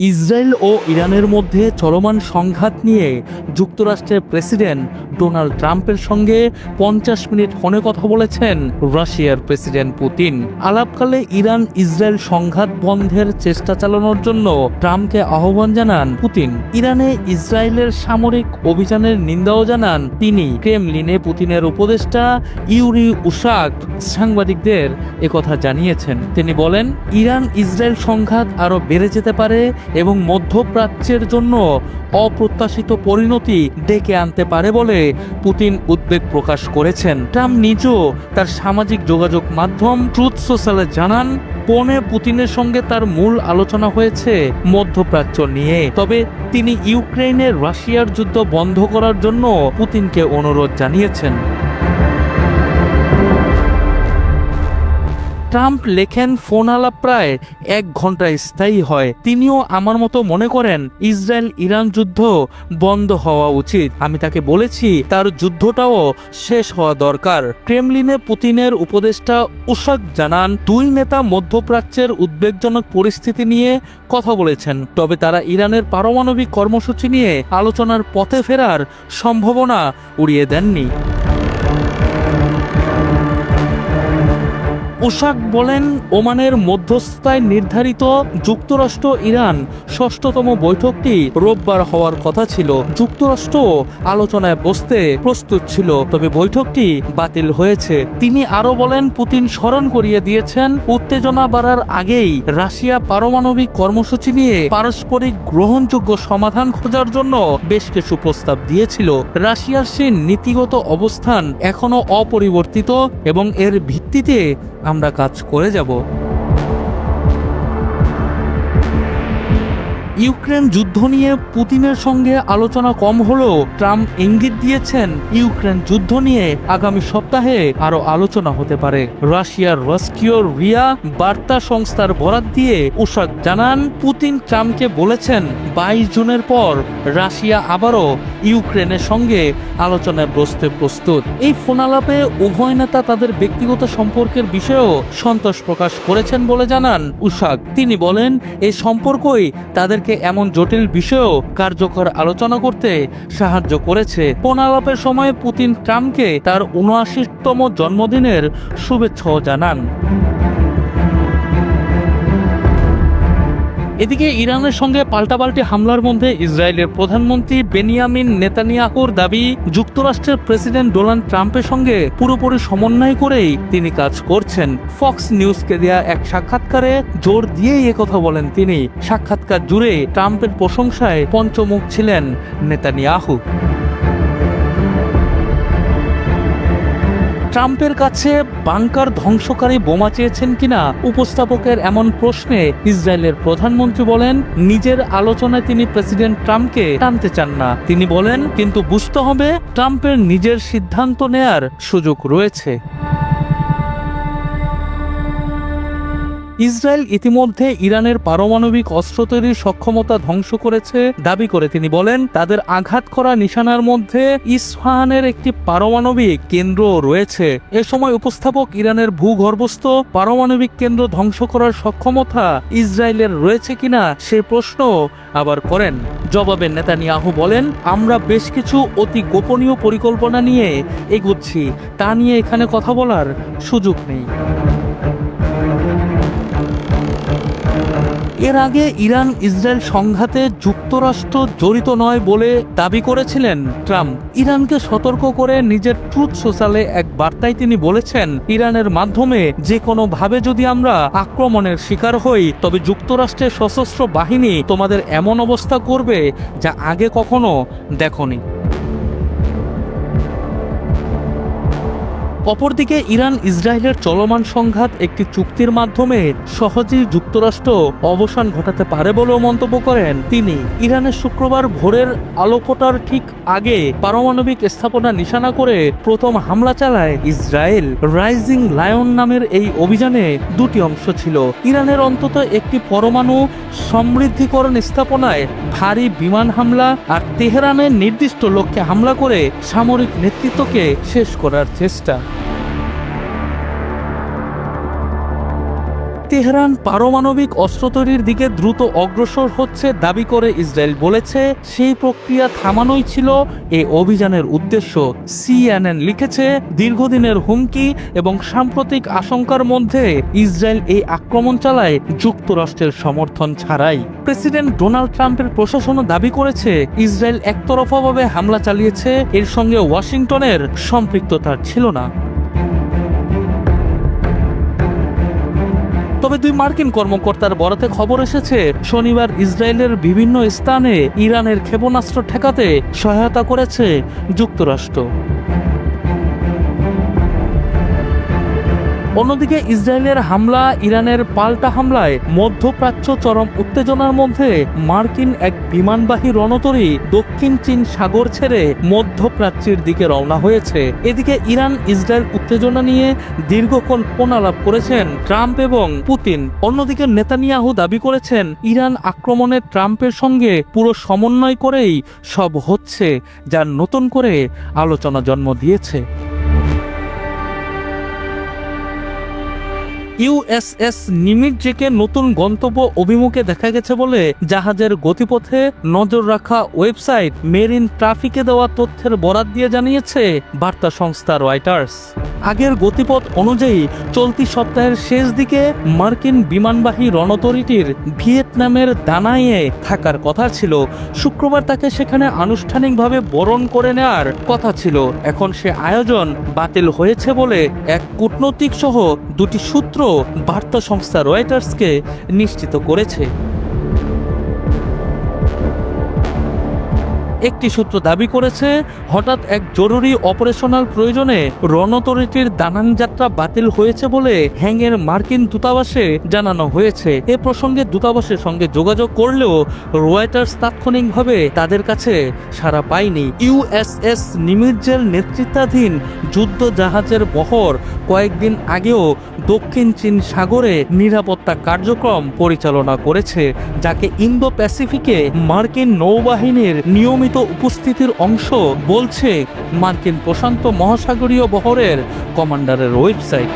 Israel ও ইরানের মধ্যে চলমান সংঘাত নিয়ে যুক্তরাষ্ট্রের প্রেসিডেন্ট ডোনাল্ড ট্রাম্পের সঙ্গে পঞ্চাশ মিনিট ফোনে কথা বলেছেন রাশিয়ার প্রেসিডেন্ট পুতিন। আলাপকালে ইরান ইসরায়েল সংঘাত বন্ধের চেষ্টা চালানোর জন্য ট্রাম্পকে আহ্বান জানান পুতিন। ইরানে ইসরায়েলের সামরিক অভিযানের নিন্দাও জানান তিনি। ক্রেমলিনে পুতিনের উপদেষ্টা ইউরি উশাক সাংবাদিকদের একথা জানিয়েছেন। তিনি বলেন ইরান ইসরায়েল সংঘাত আরও বেড়ে যেতে পারে এবং মধ্যপ্রাচ্যের জন্য অপ্রত্যাশিত পরিণতি ডেকে আনতে পারে বলে পুতিন উদ্বেগ প্রকাশ করেছেন। ট্রাম্প নিজেও তার সামাজিক যোগাযোগ মাধ্যম ট্রুথ সোশ্যালে জানান পৌনে পুতিনের সঙ্গে তার মূল আলোচনা হয়েছে মধ্যপ্রাচ্য নিয়ে। তবে তিনি ইউক্রেনের রাশিয়ার যুদ্ধ বন্ধ করার জন্য পুতিনকে অনুরোধ জানিয়েছেন। ট্রাম্প লেখেন ফোন আলাপ প্রায় এক ঘণ্টা স্থায়ী হয়। তিনিও আমার মতো মনে করেন, ইসরায়েল ইরান যুদ্ধ বন্ধ হওয়া উচিত। আমি তাকে বলেছি, তার যুদ্ধটাও শেষ হওয়া দরকার। ক্রেমলিনে পুতিনের উপদেষ্টা উশাক জানান, দুই নেতা মধ্যপ্রাচ্যের উদ্বেগজনক পরিস্থিতি নিয়ে কথা বলেছেন। তবে তারা ইরানের পারমাণবিক কর্মসূচি নিয়ে আলোচনার পথে ফেরার সম্ভাবনা উড়িয়ে দেননি। পোশাক বলেন ওমানের মধ্যস্থায় নির্ধারিত যুক্তরাষ্ট্র, ইরান ষষ্ঠতম বৈঠকটি রোববার হওয়ার কথা ছিল। যুক্তরাষ্ট্র আলোচনায় বসতে প্রস্তুত ছিল, তবে বৈঠকটি বাতিল হয়েছে। তিনি আরও বলেন, পুতিন স্মরণ করিয়ে দিয়েছেন, উত্তেজনা বাড়ার আগেই রাশিয়া পারমাণবিক কর্মসূচি নিয়ে পারস্পরিক গ্রহণযোগ্য সমাধান খোঁজার জন্য বেশ কিছু প্রস্তাব দিয়েছিল। রাশিয়ার সেই নীতিগত অবস্থান এখনও অপরিবর্তিত এবং এর ভিত্তিতে আমরা কাজ করে যাব ইউক্রেন যুদ্ধ নিয়ে পুতিনের সঙ্গে আলোচনা কম হলেও ট্রাম্প ইঙ্গিত দিয়েছেন, ইউক্রেন যুদ্ধ নিয়ে আগামী সপ্তাহে আরও আলোচনা হতে পারে। রাশিয়ার রাস্কিওর রিয়া বার্তা সংস্থার বরাত দিয়ে উষাক জানান, পুতিন ট্রাম্পকে বলেছেন, বাইশ জুনের পর রাশিয়া আবারও ইউক্রেনের সঙ্গে আলোচনায় বসতে প্রস্তুত। এই ফোনালাপে উভয় নেতা তাদের ব্যক্তিগত সম্পর্কের বিষয়েও সন্তোষ প্রকাশ করেছেন বলে জানান উষাক তিনি বলেন এই সম্পর্কই তাদেরকে এমন জটিল বিষয়েও কার্যকর আলোচনা করতে সাহায্য করেছে। ফোনালাপের সময় পুতিন ট্রাম্পকে তার উনআশিতম জন্মদিনের শুভেচ্ছাও জানান। এদিকে ইরানের সঙ্গে পাল্টাপাল্টি হামলার মধ্যে ইসরায়েলের প্রধানমন্ত্রী বেনিয়ামিন নেতানিয়াহুর দাবি, যুক্তরাষ্ট্রের প্রেসিডেন্ট ডোনাল্ড ট্রাম্পের সঙ্গে পুরোপুরি সমন্বয় করেই তিনি কাজ করছেন। ফক্স নিউজকে দেয়া এক সাক্ষাৎকারে জোর দিয়েই একথা বলেন তিনি। সাক্ষাৎকার জুড়ে ট্রাম্পের প্রশংসায় পঞ্চমুখ ছিলেন নেতানিয়াহু। ট্রাম্পের কাছে বাংকার ধ্বংসকারী বোমা চেয়েছেন কিনা উপস্থাপকের এমন প্রশ্নে ইসরায়েলের প্রধানমন্ত্রী বলেন, নিজের আলোচনায় তিনি প্রেসিডেন্ট ট্রাম্পকে টানতে চান না। তিনি বলেন, কিন্তু বুঝতে হবে, ট্রাম্পের নিজের সিদ্ধান্ত নেয়ার সুযোগ রয়েছে। ইসরায়েল ইতিমধ্যে ইরানের পারমাণবিক অস্ত্র তৈরির সক্ষমতা ধ্বংস করেছে দাবি করে তিনি বলেন, তাদের আঘাত করা নিশানার মধ্যে ইসফাহানের একটি পারমাণবিক কেন্দ্র রয়েছে। এ সময় উপস্থাপক ইরানের ভূগর্ভস্থ পারমাণবিক কেন্দ্র ধ্বংস করার সক্ষমতা ইসরায়েলের রয়েছে কিনা সে প্রশ্ন আবার করেন। জবাবে নেতানিয়াহু বলেন, আমরা বেশ কিছু অতি গোপনীয় পরিকল্পনা নিয়ে এগুচ্ছি। তা নিয়ে এখানে কথা বলার সুযোগ নেই। এর আগে ইরান ইসরায়েল সংঘাতে যুক্তরাষ্ট্র জড়িত নয় বলে দাবি করেছিলেন ট্রাম্প। ইরানকে সতর্ক করে নিজের ট্রুথ সোশ্যালে এক বার্তায় তিনি বলেছেন, ইরানের মাধ্যমে যে কোনো ভাবে যদি আমরা আক্রমণের শিকার হই, তবে যুক্তরাষ্ট্রের সশস্ত্র বাহিনী তোমাদের এমন অবস্থা করবে যা আগে কখনো দেখনি। অপরদিকে ইরান ইসরায়েলের চলমান সংঘাত একটি চুক্তির মাধ্যমে সহজেই যুক্তরাষ্ট্র অবসান ঘটাতে পারে বলেও মন্তব্য করেন তিনি। ইরানের শুক্রবার ভোরের আলোকটার ঠিক আগে পারমাণবিক স্থাপনা নিশানা করে প্রথম হামলা চালায় ইসরায়েল। রাইজিং লায়ন নামের এই অভিযানে দুটি অংশ ছিল। ইরানের অন্তত একটি পরমাণু সমৃদ্ধিকরণ স্থাপনায় ভারী বিমান হামলা আর তেহরানের নির্দিষ্ট লক্ষ্যে হামলা করে সামরিক নেতৃত্বকে শেষ করার চেষ্টা। তেহরান পারমাণবিক অস্ত্র তৈরির দিকে দ্রুত অগ্রসর হচ্ছে দাবি করে ইসরায়েল বলেছে। সেই প্রক্রিয়া থামানোই ছিল এ অভিযানের উদ্দেশ্য। সিএনএন লিখেছে, দীর্ঘদিনের হুমকি এবং সাম্প্রতিক আশঙ্কার মধ্যে ইসরায়েল এই আক্রমণ চালায় যুক্তরাষ্ট্রের সমর্থন ছাড়াই। প্রেসিডেন্ট ডোনাল্ড ট্রাম্পের প্রশাসনও দাবি করেছে, ইসরায়েল একতরফাভাবে হামলা চালিয়েছে, এর সঙ্গে ওয়াশিংটনের সম্পৃক্ততা ছিল না। তবে দুই মার্কিন কর্মকর্তার বরাতে খবর এসেছে, শনিবার ইসরায়েলের বিভিন্ন স্থানে ইরানের ক্ষেপণাস্ত্র ঠেকাতে সহায়তা করেছে যুক্তরাষ্ট্র। অন্যদিকে ইসরায়েলের হামলা, ইরানের পাল্টা হামলায় মধ্যপ্রাচ্য চরম উত্তেজনার মধ্যে মার্কিন এক বিমানবাহী রণতরী দক্ষিণ চীন সাগর ছেড়ে মধ্যপ্রাচ্যের দিকে রওনা হয়েছে। এদিকে ইরান ইসরায়েল উত্তেজনা নিয়ে দীর্ঘক্ষণ ফোনালাপ করেছেন ট্রাম্প এবং পুতিন। অন্যদিকে নেতানিয়াহু দাবি করেছেন, ইরান আক্রমণে ট্রাম্পের সঙ্গে পুরো সমন্বয় করেই সব হচ্ছে, যা নতুন করে আলোচনা জন্ম দিয়েছে। ইউএসএস নিমিটজেকে নতুন গন্তব্য অভিমুখে দেখা গেছে বলে জাহাজের গতিপথে নজর রাখা ওয়েবসাইট মেরিন ট্রাফিকে দেওয়া তথ্যের বরাত দিয়ে জানিয়েছে বার্তা সংস্থা রয়টার্স। আগের গতিপথ অনুযায়ী চলতি সপ্তাহের শেষ দিকে মার্কিন বিমানবাহী রণতরীটির ভিয়েতনামের দানাইয়ে থাকার কথা ছিল। শুক্রবার তাকে সেখানে আনুষ্ঠানিকভাবে বরণ করে নেওয়ার কথা ছিল। এখন সে আয়োজন বাতিল হয়েছে বলে এক কূটনৈতিক সহ দুটি সূত্র বার্তা সংস্থা রয়টার্সকে নিশ্চিত করেছে। একটি সূত্র দাবি করেছে, হঠাৎ এক জরুরি অপারেশনাল প্রয়োজনে রণতরীটির দানান যাত্রা বাতিল হয়েছে বলে হ্যাংয়ের মার্কিন দূতাবাসে জানানো হয়েছে। এ প্রসঙ্গে দূতাবাসের সঙ্গে যোগাযোগ করলেও রয়টার্স তাৎক্ষণিকভাবে তাদের কাছে সাড়া পায়নি। ইউএসএস নিমির্জের নেতৃত্বাধীন যুদ্ধ জাহাজের বহর কয়েকদিন আগেও দক্ষিণ চীন সাগরে নিরাপত্তা কার্যক্রম পরিচালনা করেছে, যাকে ইন্দো প্যাসিফিকে মার্কিন নৌবাহিনীর নিয়মিত উপস্থিতির অংশ বলছে মার্কিন প্রশান্ত মহাসাগরীয় বহরের কমান্ডারের ওয়েবসাইট।